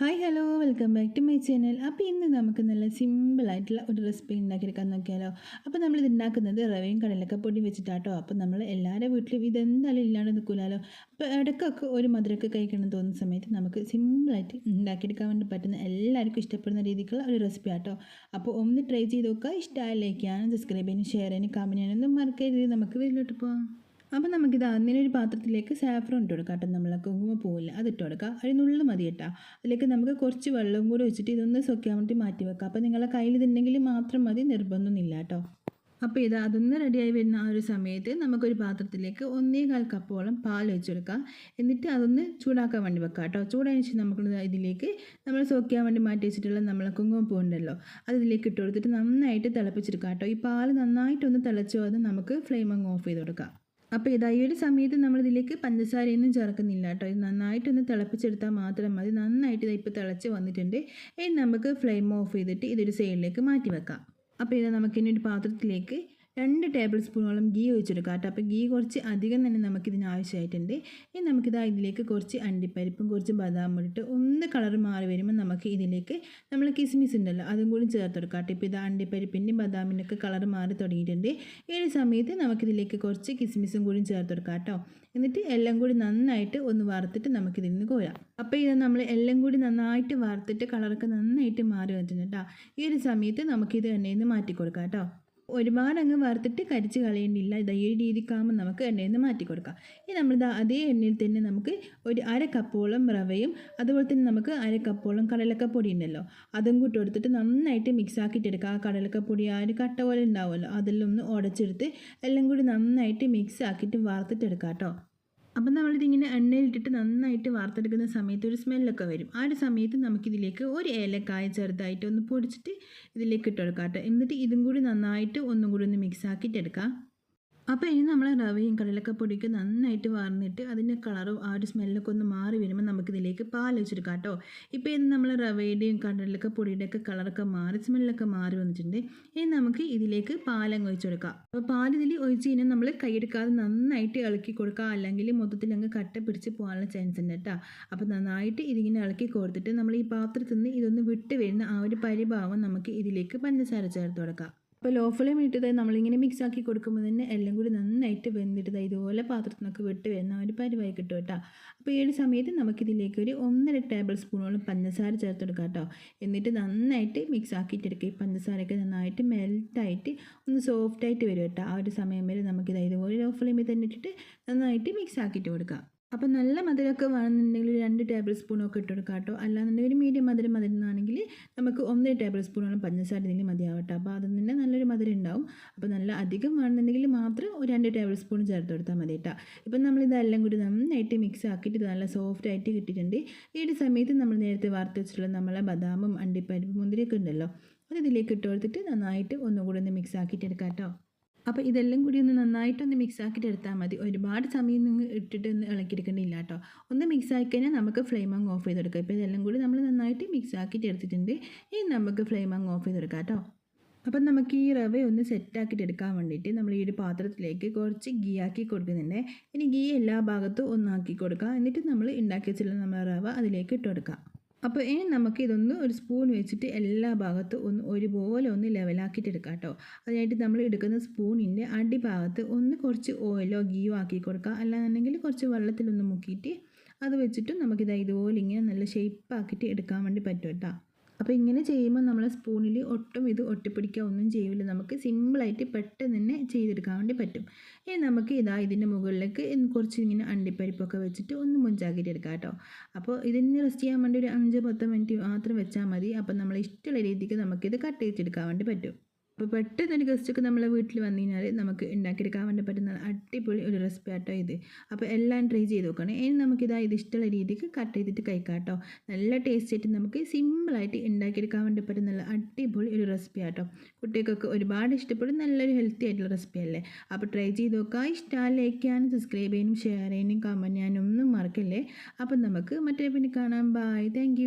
Hi hello welcome back to my channel അപ്പോൾ ഇന്ന് നമുക്ക് നല്ല സിമ്പിളായിട്ടുള്ള ഒരു റെസിപ്പി ഉണ്ടാക്കിയെടുക്കാൻ നോക്കിയാലോ? അപ്പോൾ നമ്മളിത് ഉണ്ടാക്കുന്നത് റവയും കടലൊക്കെ പൊടി വെച്ചിട്ടാട്ടോ. അപ്പോൾ നമ്മൾ എല്ലാവരുടെ വീട്ടിലും ഇതെന്തായാലും ഇല്ലാണ്ട് നിൽക്കില്ലല്ലോ അപ്പോൾ ഇടയ്ക്കൊക്കെ ഒരു മധുരമൊക്കെ കഴിക്കണം തോന്നുന്ന സമയത്ത് നമുക്ക് സിമ്പിളായിട്ട് ഉണ്ടാക്കിയെടുക്കാൻ വേണ്ടി പറ്റുന്ന എല്ലാവർക്കും ഇഷ്ടപ്പെടുന്ന രീതിക്കുള്ള ഒരു റെസിപ്പി ആട്ടോ. അപ്പോൾ ഒന്ന് ട്രൈ ചെയ്ത് നോക്കുക. ഇഷ്ടമായ ലൈക്ക് ചെയ്യാനും സബ്സ്ക്രൈബ് ചെയ്യാനും ഷെയർ ചെയ്യാനും കമന്റ് ചെയ്യാനൊന്നും മറക്കരുത്. നമുക്ക് വീട്ടിലോട്ട് പോകാം അപ്പോൾ നമുക്കിത് അതിനൊരു ഒരു പാത്രത്തിലേക്ക് സാഫ്രോൺ ഇട്ട് കൊടുക്കാം കേട്ടോ. നമ്മളെ കുങ്കുമപ്പൂവില്ല അത് ഇട്ട് കൊടുക്കാം. ഒരു മതി കേട്ടോ. അതിലേക്ക് നമുക്ക് കുറച്ച് വെള്ളം കൂടി വെച്ചിട്ട് ഇതൊന്ന് സൊക്കാൻ വേണ്ടി മാറ്റി വെക്കാം. അപ്പോൾ നിങ്ങളെ കയ്യിൽ ഇതുണ്ടെങ്കിൽ മാത്രം മതി നിർബന്ധമൊന്നുമില്ല കേട്ടോ. അപ്പോൾ ഇത് അതൊന്ന് റെഡിയായി വരുന്ന ആ ഒരു സമയത്ത് നമുക്കൊരു പാത്രത്തിലേക്ക് ഒന്നേകാൽ കപ്പോളം പാൽ വെച്ച് കൊടുക്കാം. എന്നിട്ട് അതൊന്ന് ചൂടാക്കാൻ വേണ്ടി വെക്കാം കേട്ടോ. ചൂടായതിനു ശേഷം നമുക്ക് ഇതിലേക്ക് നമ്മൾ സോക്കാൻ വേണ്ടി മാറ്റി വെച്ചിട്ടുള്ള നമ്മളെ കുങ്കുമപ്പൂ ഉണ്ടല്ലോ അത് ഇതിലേക്ക് ഇട്ട് കൊടുത്തിട്ട് നന്നായിട്ട് തിളപ്പിച്ചെടുക്കാം കേട്ടോ. ഈ പാൽ നന്നായിട്ടൊന്ന് തിളച്ചു അത് നമുക്ക് ഫ്ലെയിം അങ്ങ് ഓഫ് ചെയ്ത് കൊടുക്കാം. അപ്പോൾ ഇതാ ഈ ഒരു സമയത്ത് നമ്മളിതിലേക്ക് പഞ്ചസാരയൊന്നും ചേർക്കുന്നില്ല കേട്ടോ. ഇത് നന്നായിട്ടൊന്ന് തിളപ്പിച്ചെടുത്താൽ മാത്രം മതി. നന്നായിട്ട് ഇതാ ഇപ്പോൾ തിളച്ച് വന്നിട്ടുണ്ട്. ഇനി നമുക്ക് ഫ്ലെയിം ഓഫ് ചെയ്തിട്ട് ഇതൊരു സൈഡിലേക്ക് മാറ്റി വെക്കാം അപ്പോൾ ഇത് നമുക്കിനി ഒരു പാത്രത്തിലേക്ക് രണ്ട് ടേബിൾ സ്പൂണോളം ഗീ ഒഴിച്ചെടുക്കാം കേട്ടോ. അപ്പോൾ ഗീ കുറച്ച് അധികം തന്നെ നമുക്കിതിന് ആവശ്യമായിട്ടുണ്ട് ഇനി നമുക്കിതാ ഇതിലേക്ക് കുറച്ച് അണ്ടിപ്പരിപ്പും കുറച്ച് ബദാം ഇട്ട് ഒന്ന് കളർ മാറി വരുമ്പോൾ നമുക്ക് ഇതിലേക്ക് നമ്മൾ കിസ്മിസ് ഉണ്ടല്ലോ അതും കൂടി ചേർത്തെടുക്കാം കേട്ടോ. ഇപ്പോൾ ഇത് അണ്ടിപ്പരിപ്പിന്റെയും ബദാമിന്റെയൊക്കെ കളർ മാറി തുടങ്ങിയിട്ടുണ്ട്. ഈ ഒരു സമയത്ത് നമുക്കിതിലേക്ക് കുറച്ച് കിസ്മിസും കൂടി ചേർത്തെടുക്കാം കേട്ടോ. എന്നിട്ട് എല്ലാം കൂടി നന്നായിട്ട് ഒന്ന് വറുത്തിട്ട് നമുക്കിതിൽ നിന്ന് കോരാം. അപ്പോൾ ഇത് നമ്മൾ എല്ലാം കൂടി നന്നായിട്ട് വറുത്തിട്ട് കളറൊക്കെ നന്നായിട്ട് മാറി വന്നിട്ടുണ്ട് കേട്ടോ. ഈ ഒരു സമയത്ത് നമുക്കിത് എണ്ണയിൽ നിന്ന് മാറ്റി കൊടുക്കാം കേട്ടോ. ഒരുപാട് അങ്ങ് വറുത്തിട്ട് കരിച്ച് കളയേണ്ടില്ല. ഇതാ ഈ രീതിക്കാകുമ്പോൾ നമുക്ക് എണ്ണയിൽ നിന്ന് മാറ്റി കൊടുക്കാം ഇനി നമ്മളിത് അതേ എണ്ണയിൽ തന്നെ നമുക്ക് ഒരു അര കപ്പോളം റവയും അതുപോലെ തന്നെ നമുക്ക് അര കപ്പോളം കടലക്കപ്പൊടി ഉണ്ടല്ലോ അതും കൂട്ടി എടുത്തിട്ട് നന്നായിട്ട് മിക്സ് ആക്കിയിട്ടെടുക്കുക ആ കടലക്കപ്പൊടി ആ ഒരു കട്ട പോലെ ഉണ്ടാവുമല്ലോ അതെല്ലാം ഒന്ന് ഉടച്ചെടുത്ത് എല്ലാം കൂടി നന്നായിട്ട് മിക്സ് ആക്കിയിട്ട് വറുത്തിട്ടെടുക്കാം കേട്ടോ അപ്പം നമ്മളിതിങ്ങനെ എണ്ണയിലിട്ടിട്ട് നന്നായിട്ട് വാർത്തെടുക്കുന്ന സമയത്ത് ഒരു സ്മെല്ലൊക്കെ വരും. ആ ഒരു സമയത്ത് നമുക്കിതിലേക്ക് ഒരു ഏലക്കായ ചെറുതായിട്ട് ഒന്ന് പൊടിച്ചിട്ട് ഇതിലേക്ക് ഇട്ട് കൊടുക്കാം കേട്ടോ. എന്നിട്ട് ഇതും കൂടി നന്നായിട്ട് ഒന്നും കൂടി ഒന്ന് മിക്സ് ആക്കിയിട്ട് എടുക്കാം അപ്പോൾ ഇനി നമ്മൾ റവയും കടലൊക്കെ പൊടിക്ക് നന്നായിട്ട് വാർന്നിട്ട് അതിന്റെ കളറും ആ ഒരു സ്മെല്ലൊക്കെ ഒന്ന് മാറി വരുമ്പോൾ നമുക്കിതിലേക്ക് പാൽ വെച്ചെടുക്കാം കേട്ടോ ഇപ്പോൾ ഇന്ന് നമ്മൾ റവയുടെയും കടലൊക്കെ പൊടിയുടെ ഒക്കെ കളറൊക്കെ മാറി സ്മെല്ലൊക്കെ മാറി വന്നിട്ടുണ്ട്. ഇനി നമുക്ക് ഇതിലേക്ക് പാലങ്ങ് ഒഴിച്ചു കൊടുക്കാം. അപ്പോൾ പാൽ ഇതിൽ ഒഴിച്ച് കഴിഞ്ഞാൽ നമ്മൾ കൈയെടുക്കാതെ നന്നായിട്ട് ഇളക്കി കൊടുക്കുക അല്ലെങ്കിൽ മൊത്തത്തിൽ അങ്ങ് കട്ട പിടിച്ച് പോകാനുള്ള ചാൻസ് ഉണ്ട് കേട്ടോ. അപ്പോൾ നന്നായിട്ട് ഇതിങ്ങനെ ഇളക്കി കൊടുത്തിട്ട് നമ്മൾ ഈ പാത്രത്തിൽ നിന്ന് ഇതൊന്ന് വിട്ട് വരുന്ന ആ ഒരു പരിഭാവം നമുക്ക് ഇതിലേക്ക് പഞ്ചസാര ചേർത്ത് കൊടുക്കാം. അപ്പോൾ ലോ ഫ്ലെയിം ഇട്ടത് നമ്മളിങ്ങനെ മിക്സ് ആക്കി കൊടുക്കുമ്പോൾ തന്നെ എല്ലാം കൂടി നന്നായിട്ട് വെന്തിട്ട് ഇതുപോലെ പാത്രത്തിൽ നിന്നൊക്കെ വിട്ട് വരുന്ന ഒരു പരിവായി കിട്ടും കേട്ടോ. അപ്പോൾ ഈ സമയത്ത് നമുക്കിതിലേക്ക് ഒരു ഒന്നര ടേബിൾ സ്പൂണോളം പഞ്ചസാര ചേർത്തെടുക്കാം കേട്ടോ. എന്നിട്ട് നന്നായിട്ട് മിക്സ് ആക്കിയിട്ടെടുക്കുക. ഈ പഞ്ചസാരയൊക്കെ നന്നായിട്ട് മെൽറ്റായിട്ട് ഒന്ന് സോഫ്റ്റായിട്ട് വരും കേട്ടോ. ആ ഒരു സമയം വരെ നമുക്കിത് ഇതുപോലെ ലോ ഫ്ലെയിമിൽ തന്നെ ഇട്ടിട്ട് നന്നായിട്ട് മിക്സ് ആക്കിയിട്ട് കൊടുക്കാം. അപ്പോൾ നല്ല മധുരമൊക്കെ വേണമെന്നുണ്ടെങ്കിൽ രണ്ട് ടേബിൾ സ്പൂണൊക്കെ ഇട്ട് കൊടുക്കാം കേട്ടോ. അല്ലാന്നുണ്ടെങ്കിൽ മീഡിയം മധുരം മധുരമാണെങ്കിൽ നമുക്ക് ഒന്നര ടേബിൾ സ്പൂണോളം പഞ്ചസാര ഇതിൽ മതിയാവട്ടെ. അപ്പോൾ അതിൽ തന്നെ നല്ലൊരു മധുരം ഉണ്ടാവും. അപ്പോൾ നല്ല അധികം വേണമെന്നുണ്ടെങ്കിൽ മാത്രം ഒരു രണ്ട് ടേബിൾ സ്പൂൺ ചേർത്ത് കൊടുത്താൽ മതി കേട്ടോ. ഇപ്പം നമ്മളിതെല്ലാം കൂടി നന്നായിട്ട് മിക്സ് ആക്കിയിട്ട് നല്ല സോഫ്റ്റ് ആയിട്ട് കിട്ടിയിട്ടുണ്ട്. ഈ ഒരു സമയത്ത് നമ്മൾ നേരത്തെ വാർത്ത് വെച്ചിട്ടുള്ള നമ്മളെ ബദാമും അണ്ടിപ്പരിപ്പ് മുന്തിരിയൊക്കെ ഉണ്ടല്ലോ അത് ഇതിലേക്ക് ഇട്ട് കൊടുത്തിട്ട് നന്നായിട്ട് ഒന്നുകൂടി ഒന്ന് മിക്സ് ആക്കിയിട്ട് എടുക്കാം കേട്ടോ. അപ്പോൾ ഇതെല്ലാം കൂടി ഒന്ന് നന്നായിട്ടൊന്ന് മിക്സ് ആക്കിയിട്ട് എടുത്താൽ മതി. ഒരുപാട് സമയം നിങ്ങൾ ഇട്ടിട്ട് ഒന്ന് ഇളക്കിയെടുക്കേണ്ടില്ല കേട്ടോ ഒന്ന് മിക്സ് ആക്കി കഴിഞ്ഞാൽ നമുക്ക് ഫ്ലെയിം അങ്ങ് ഓഫ് ചെയ്തെടുക്കാം. ഇപ്പോൾ ഇതെല്ലാം കൂടി നമ്മൾ നന്നായിട്ട് മിക്സ് ആക്കിയിട്ട് എടുത്തിട്ടുണ്ട്. ഇനി നമുക്ക് ഫ്ലെയിം അങ്ങ് ഓഫ് ചെയ്തെടുക്കാം കേട്ടോ അപ്പം നമുക്ക് ഈ റവ ഒന്ന് സെറ്റാക്കിയിട്ട് എടുക്കാൻ വേണ്ടിയിട്ട് നമ്മൾ ഈ ഒരു പാത്രത്തിലേക്ക് കുറച്ച് ഗീ ആക്കി കൊടുക്കുന്നുണ്ട്. ഇനി ഗീ എല്ലാ ഭാഗത്തും ഒന്നാക്കി കൊടുക്കുക എന്നിട്ട് നമ്മൾ ഉണ്ടാക്കി വെച്ചിട്ടുള്ള നമ്മുടെ റവ അതിലേക്ക് ഇട്ട് കൊടുക്കാം. അപ്പോൾ ഇനി നമുക്ക് ഇതൊന്ന് ഒരു സ്പൂൺ വെച്ചിട്ട് എല്ലാ ഭാഗത്തും ഒന്ന് ഒരുപോലെ ഒന്ന് ലെവലാക്കിയിട്ട് എടുക്കാം കേട്ടോ അതിനായിട്ട് നമ്മൾ എടുക്കുന്ന സ്പൂണിന്റെ അടിഭാഗത്ത് ഒന്ന് കുറച്ച് ഓയിലോ ഗീയോ ആക്കി കൊടുക്കുക അല്ലാന്നുണ്ടെങ്കിൽ കുറച്ച് വെള്ളത്തിലൊന്ന് മുക്കിയിട്ട് അത് വെച്ചിട്ടും നമുക്കിത് ഇതുപോലെ ഇങ്ങനെ നല്ല ഷേപ്പാക്കിയിട്ട് എടുക്കാൻ വേണ്ടി പറ്റും കേട്ടോ അപ്പോൾ ഇങ്ങനെ ചെയ്യുമ്പോൾ നമ്മൾ സ്പൂണിൽ ഒട്ടും ഇത് ഒട്ടിപ്പിടിക്കുക ഒന്നും ചെയ്യില്ല നമുക്ക് സിമ്പിളായിട്ട് പെട്ടെന്ന് തന്നെ ചെയ്തെടുക്കാൻ വേണ്ടി പറ്റും. ഇനി നമുക്ക് ഇതാ ഇതിന്റെ മുകളിലേക്ക് കുറച്ച് ഇങ്ങനെ അണ്ടിപ്പരിപ്പൊക്കെ വെച്ചിട്ട് ഒന്ന് മുഞ്ചാക്കിയിട്ട് എടുക്കാം കേട്ടോ. അപ്പോൾ ഇതിന് റെസ്റ്റ് ചെയ്യാൻ വേണ്ടി ഒരു അഞ്ച് പത്ത് മിനിറ്റ് മാത്രം വെച്ചാൽ മതി. അപ്പോൾ നമ്മൾ ഇഷ്ടമുള്ള രീതിക്ക് നമുക്കിത് കട്ട് ചെയ്തെടുക്കാൻ വേണ്ടി പറ്റും. അപ്പോൾ പെട്ടെന്ന് തന്നെ ഗസ്റ്റൊക്കെ നമ്മളെ വീട്ടിൽ വന്നു കഴിഞ്ഞാൽ നമുക്ക് ഉണ്ടാക്കിയെടുക്കാൻ വേണ്ടി പറ്റുന്ന അടിപൊളി ഒരു റെസിപ്പി ആട്ടോ ഇത്. അപ്പോൾ എല്ലാം ട്രൈ ചെയ്ത് നോക്കണം. ഇനി നമുക്കിതാ ഇത് ഇഷ്ടമുള്ള രീതിക്ക് കട്ട് ചെയ്തിട്ട് കഴിക്കാം കേട്ടോ നല്ല ടേസ്റ്റ് ആയിട്ട് നമുക്ക് സിമ്പിളായിട്ട് ഉണ്ടാക്കിയെടുക്കാൻ വേണ്ടി പറ്റുന്ന അടിപൊളി ഒരു റെസിപ്പി ആട്ടോ. കുട്ടികൾക്കൊക്കെ ഒരുപാട് ഇഷ്ടപ്പെടും. നല്ലൊരു ഹെൽത്തി ആയിട്ടുള്ള റെസിപ്പി അല്ലേ? അപ്പോൾ ട്രൈ ചെയ്ത് നോക്കുക. ഇഷ്ടം ലൈക്ക് ചെയ്യാനും സബ്സ്ക്രൈബ് ചെയ്യാനും ഷെയർ ചെയ്യാനും കമന്റ് ചെയ്യാനും ഒന്നും മറക്കല്ലേ? അപ്പം നമുക്ക് മറ്റേ പിന്നെ കാണാം. Bye thank